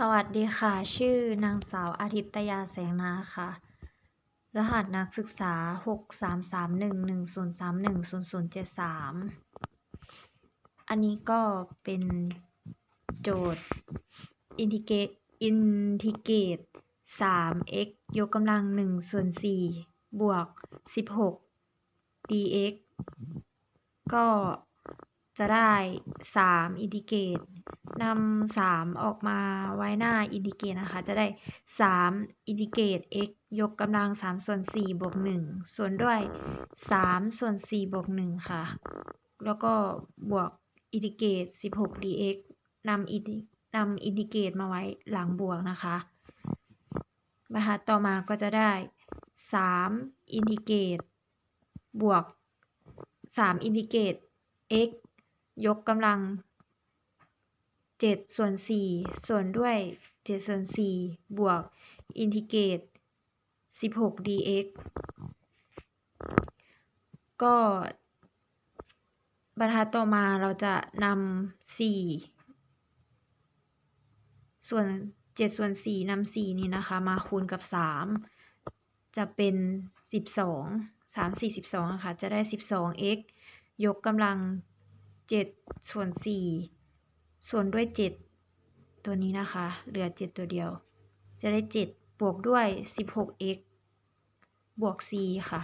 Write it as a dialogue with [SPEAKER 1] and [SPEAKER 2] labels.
[SPEAKER 1] สวัสดีค่ะ ชื่อนางสาวอาทิตยาแสงนาค่ะ รหัสนักศึกษา6 3 3 1 1 0 3 1 0 0 7 3อันนี้ก็เป็นโจทย์ integrate integrate 3 x ยกกำลัง1ส่วน4บวก16 dx ก็ จะได้ 3 อินทิเกตนำ3 ออกมาไว้หน้าอินทิเกตนะคะ จะได้ 3 อินทิเกต x ยกกำลัง 3 ส่วน 4 บวก 1 ส่วนด้วย 3 ส่วน 4 บวก 1 ค่ะ แล้วก็บวกอินทิเกต 16 dx นำอินนำอินทิเกตมาไว้หลังบวกนะคะบรรทัดต่อมาก็จะได้ 3 อินทิเกต บวก 3 อินทิเกต x ยกกำลังเจ็ดส่วนสี่ส่วนด้วยเจ็ดส่วนสี่บวกอินทิเกรตสิบหก dx ก็บรรทัดต่อมาเราจะนำสี่ส่วนเจ็ดส่วนสี่นำสี่นี้นะคะ มาคูณกับสามจะเป็นสิบสองสามสี่สิบสองค่ะ จะได้สิบสอง x ยกกำลัง 7ส่วน4ส่วนด้วย7ตัวนี้นะคะ เหลือ7ตัวเดียว จะได้7บวกด้วย 16x บวก c ค่ะ